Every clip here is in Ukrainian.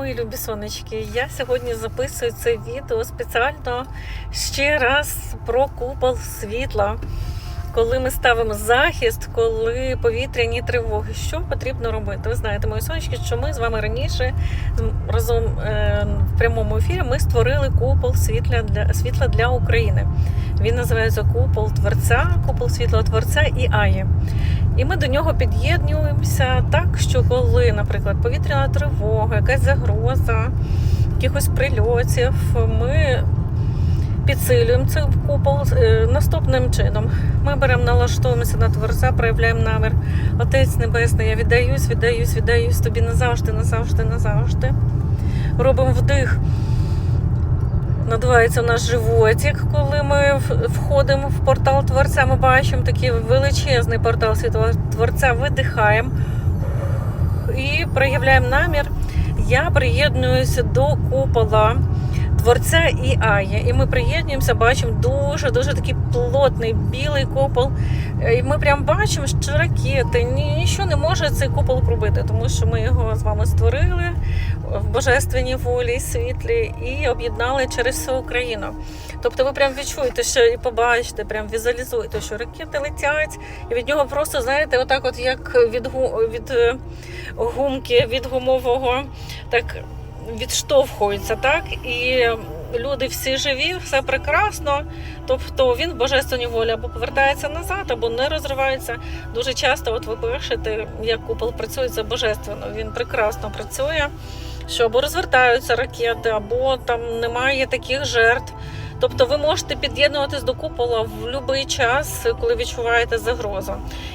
Мої любі сонечки, я сьогодні записую це відео спеціально ще раз про купол світла. Коли ми ставимо захист, коли повітряні тривоги, що потрібно робити? Ви знаєте, мої сонечки, що ми з вами раніше разом е, в прямому ефірі ми створили купол світла для світла для України. Він називається Купол Творця, Купол світла Творця і Аї. І ми до нього під'єднуємося так, що коли, наприклад, повітряна тривога, якась загроза, якихось прильотів, ми підсилюємо цей купол е, наступним чином. Ми беремо, налаштовуємося на творця, проявляємо намір. Отець Небесний, я віддаюсь, віддаюсь, віддаюсь тобі назавжди, назавжди, назавжди. Робимо вдих. Надувається наш животик, коли ми входимо в портал Творця. Ми бачимо такий величезний портал світового Творця, видихаємо і проявляємо намір. Я приєднуюся до купола Творця і Аї. І ми приєднуємося, бачимо дуже дуже такий плотний білий купол. Е, І ми прям бачимо, що ракети нічого не може цей купол пробити, тому що ми його з вами створили в божественній волі світлі і об'єднали через всю Україну. Тобто ви прям відчуєте, що і побачите, прям візуалізуєте, що ракети летять, і від нього просто, знаєте, отак, от як від, гу- від е, гумки, від гумового, так відштовхуються, так? І люди всі живі, все прекрасно. Тобто він в божественній волі або повертається назад, або не розривається. Дуже часто, от ви пишете, як купол працює це божественно. Він прекрасно працює, що або розвертаються ракети, або там немає таких жертв. Тобто ви можете під'єднуватись до купола в будь-який час, коли відчуваєте загрозу.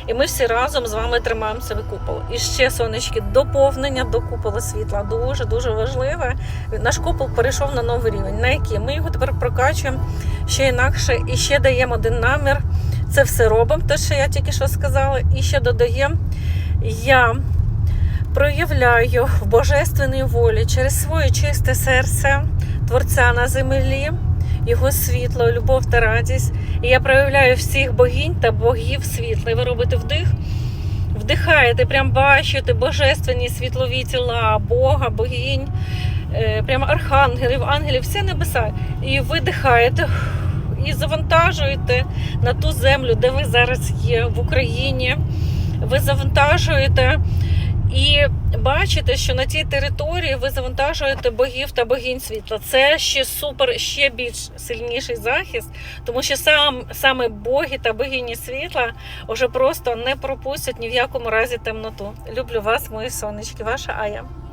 І ми всі разом з вами тримаємо цей купол. І ще сонечки, доповнення до купола світла. Дуже дуже важливе. Наш купол перейшов на новий рівень. На який ми його тепер прокачуємо ще інакше і ще даємо один намір. Це все робимо, те, що я тільки що сказала, і ще додаємо. Я проявляю в божественній волі через своє чисте серце Творця на землі, його світло, любов та радість. І я проявляю всіх богінь та богів світла. І ви робите вдих, вдихаєте, прям бачите божественні світлові тіла, Бога, богінь, е, прямо архангелів, ангелів, всі небеса. І видихаєте. І завантажуєте на ту землю, де ви зараз є в Україні. Ви завантажуєте бачите, що на цій території ви завантажуєте богів та богінь світла. Це ще супер, ще більш сильніший захист, тому що сам саме боги та богині світла вже просто не пропустять ні в якому разі темноту. Люблю вас, мої сонечки, ваша Ая.